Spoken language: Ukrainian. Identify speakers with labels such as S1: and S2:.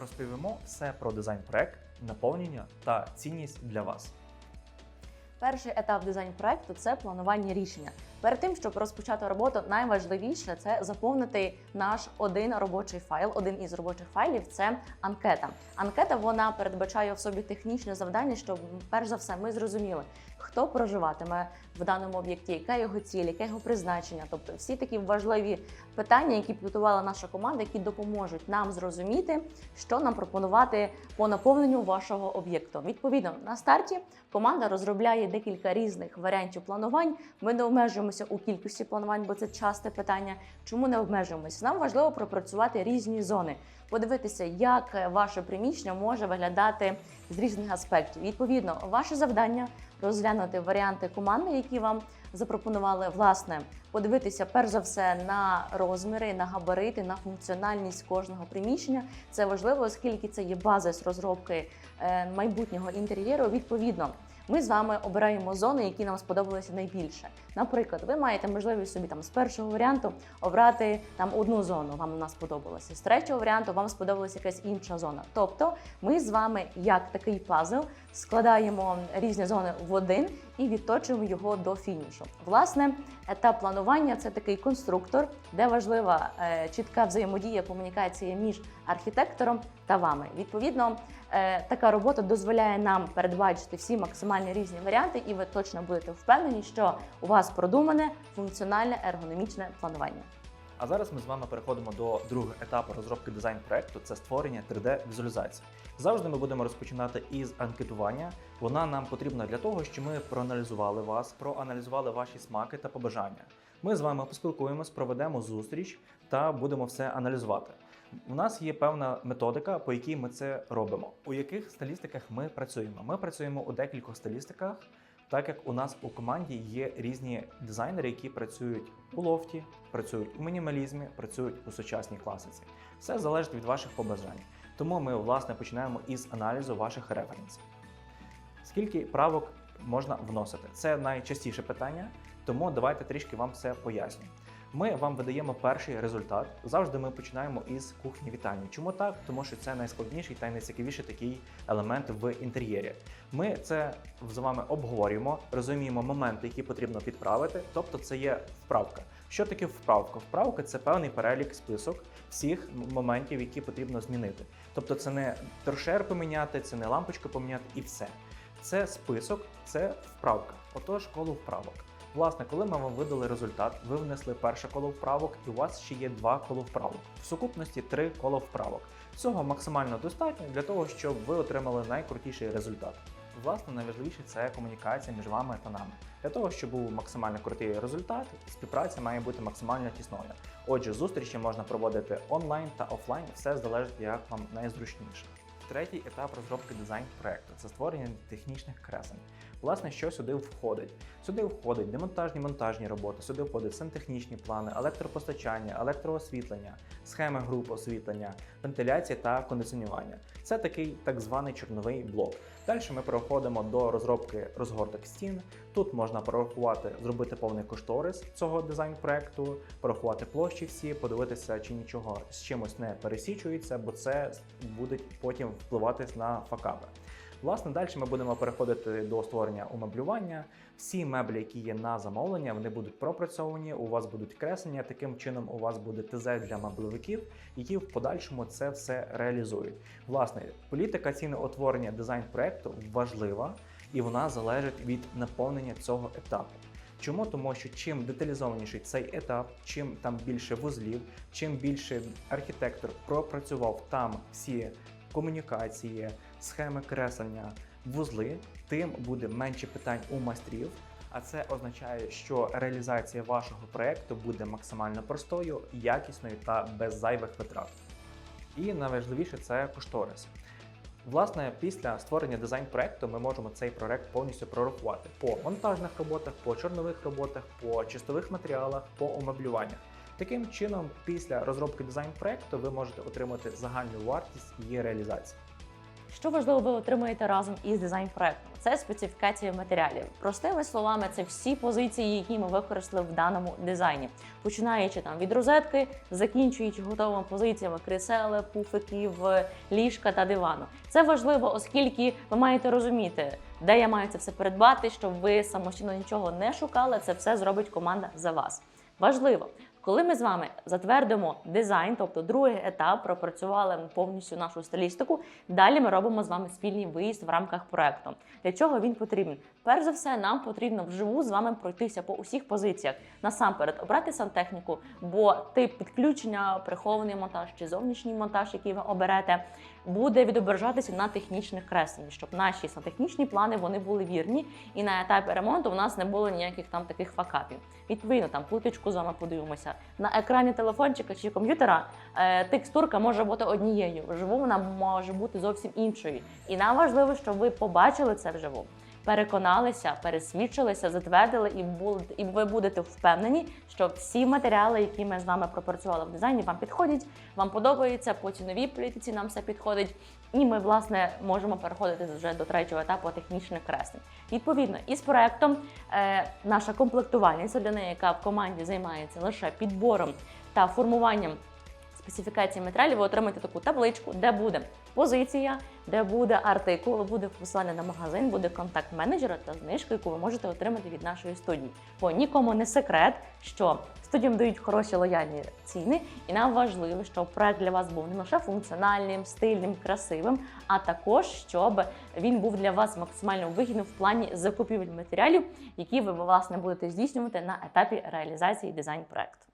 S1: Розповімо все про дизайн-проект, наповнення та цінність для вас.
S2: Перший етап дизайн проекту це планування рішення. Перед тим, щоб розпочати роботу, найважливіше це заповнити наш один робочий файл. Один із робочих файлів це анкета. Анкета вона передбачає в собі технічне завдання, щоб перш за все ми зрозуміли, хто проживатиме в даному об'єкті, яка його ціль, яке його призначення. Тобто всі такі важливі питання, які підготувала наша команда, які допоможуть нам зрозуміти, що нам пропонувати по наповненню вашого об'єкту. Відповідно, на старті команда розробляє декілька різних варіантів планувань. Ми не обмежуємося у кількості планувань, бо це часте питання. Чому не обмежуємося? Нам важливо пропрацювати різні зони, подивитися, як ваше приміщення може виглядати з різних аспектів. Відповідно, ваше завдання розглянути варіанти команди, які вам запропонували, власне, подивитися перш за все на розміри, на габарити, на функціональність кожного приміщення. Це важливо, оскільки це є базис розробки е, майбутнього інтер'єру. Відповідно, ми з вами обираємо зони, які нам сподобалися найбільше. Наприклад, ви маєте можливість собі там з першого варіанту обрати там одну зону, вам вона сподобалася. З третього варіанту вам сподобалася якась інша зона. Тобто, ми з вами, як такий пазл, складаємо різні зони в один і відточуємо його до фінішу. Власне, етап планування це такий конструктор, де важлива е, чітка взаємодія, комунікація між архітектором та вами. Відповідно, е, така робота дозволяє нам передбачити всі максимальні різні варіанти, і ви точно будете впевнені, що у вас продумане функціональне ергономічне планування.
S1: А зараз ми з вами переходимо до другого етапу розробки дизайн-проекту це створення 3D-візуалізації. Завжди ми будемо розпочинати із анкетування. Вона нам потрібна для того, щоб ми проаналізували вас, проаналізували ваші смаки та побажання. Ми з вами поспілкуємось, проведемо зустріч та будемо все аналізувати. У нас є певна методика, по якій ми це робимо. У яких стилістиках ми працюємо? Ми працюємо у декількох стилістиках, так як у нас у команді є різні дизайнери, які працюють у лофті, працюють у мінімалізмі, працюють у сучасній класиці. Все залежить від ваших побажань. Тому ми власне починаємо із аналізу ваших референсів. Скільки правок можна вносити? Це найчастіше питання, тому давайте трішки вам все поясню. Ми вам видаємо перший результат. Завжди ми починаємо із кухні вітальні. Чому так? Тому що це найскладніший та найцікавіший такий елемент в інтер'єрі. Ми це з вами обговорюємо, розуміємо моменти, які потрібно підправити. Тобто, це є вправка. Що таке вправка? Вправка це певний перелік список всіх моментів, які потрібно змінити. Тобто, це не торшер поміняти, це не лампочку поміняти і все. Це список, це вправка. Отож, коло вправок. Власне, коли ми вам видали результат, ви внесли перше коло вправок, і у вас ще є два коло вправок. В сукупності три коло вправок. Цього максимально достатньо для того, щоб ви отримали найкрутіший результат. Власне, найважливіше це комунікація між вами та нами. Для того, щоб був максимально крутий результат, співпраця має бути максимально тісною. Отже, зустрічі можна проводити онлайн та офлайн, все залежить як вам найзручніше. Третій етап розробки дизайн проекту це створення технічних кресень. Власне, що сюди входить? Сюди входить демонтажні монтажні роботи, сюди входять сантехнічні плани, електропостачання, електроосвітлення, схеми груп освітлення, вентиляція та кондиціонування. Це такий так званий чорновий блок. Далі ми переходимо до розробки розгорток стін. Тут можна порахувати, зробити повний кошторис цього дизайн-проекту, порахувати площі всі, подивитися, чи нічого з чимось не пересічується, бо це буде потім впливати на факапи. Власне, далі ми будемо переходити до створення умеблювання. Всі меблі, які є на замовлення, вони будуть пропрацьовані. У вас будуть креслення. Таким чином, у вас буде ТЗ для меблевиків, які в подальшому це все реалізують. Власне, політика ціноутворення дизайн проекту важлива і вона залежить від наповнення цього етапу. Чому? Тому що чим деталізованіший цей етап, чим там більше вузлів, чим більше архітектор пропрацював там всі комунікації, схеми креслення, вузли, тим буде менше питань у майстрів. А це означає, що реалізація вашого проекту буде максимально простою, якісною та без зайвих витрат. І найважливіше це кошторис. Власне, після створення дизайн-проекту ми можемо цей проект повністю прорахувати по монтажних роботах, по чорнових роботах, по чистових матеріалах, по умеблюваннях. Таким чином, після розробки дизайн-проекту ви можете отримати загальну вартість її реалізації.
S2: Що важливо, ви отримаєте разом із дизайн-проектом? Це специфікація матеріалів. Простими словами, це всі позиції, які ми використали в даному дизайні, починаючи там від розетки, закінчуючи готовими позиціями крісели, пуфиків, ліжка та дивану. Це важливо, оскільки ви маєте розуміти, де я маю це все придбати, щоб ви самостійно нічого не шукали. Це все зробить команда за вас. Важливо. Коли ми з вами затвердимо дизайн, тобто другий етап, пропрацювали повністю нашу стилістику, далі ми робимо з вами спільний виїзд в рамках проекту. Для чого він потрібен? Перш за все, нам потрібно вживу з вами пройтися по усіх позиціях. Насамперед, обрати сантехніку, бо тип підключення, прихований монтаж чи зовнішній монтаж, який ви оберете, буде відображатися на технічних кресленнях, щоб наші сантехнічні плани вони були вірні, і на етапі ремонту у нас не було ніяких там таких факапів. Відповідно, там плиточку з вами подивимося. На екрані телефончика чи комп'ютера е, текстурка може бути однією, вживу вона може бути зовсім іншою. І нам важливо, щоб ви побачили це вживу. Переконалися, пересвідчилися, затвердили, і були, і ви будете впевнені, що всі матеріали, які ми з вами пропрацювали в дизайні, вам підходять, вам подобається, по ціновій політиці нам все підходить. І ми, власне, можемо переходити вже до третього етапу технічних креслень. Відповідно, із проектом е, наша комплектувальниця неї, яка в команді займається лише підбором та формуванням специфікації матеріалів, ви отримаєте таку табличку, де буде позиція, де буде артикул, буде посилання на магазин, буде контакт менеджера та знижка, яку ви можете отримати від нашої студії. Бо нікому не секрет, що студіям дають хороші лояльні ціни, і нам важливо, щоб проект для вас був не лише функціональним, стильним, красивим, а також щоб він був для вас максимально вигідним в плані закупівель матеріалів, які ви власне будете здійснювати на етапі реалізації дизайн проекту.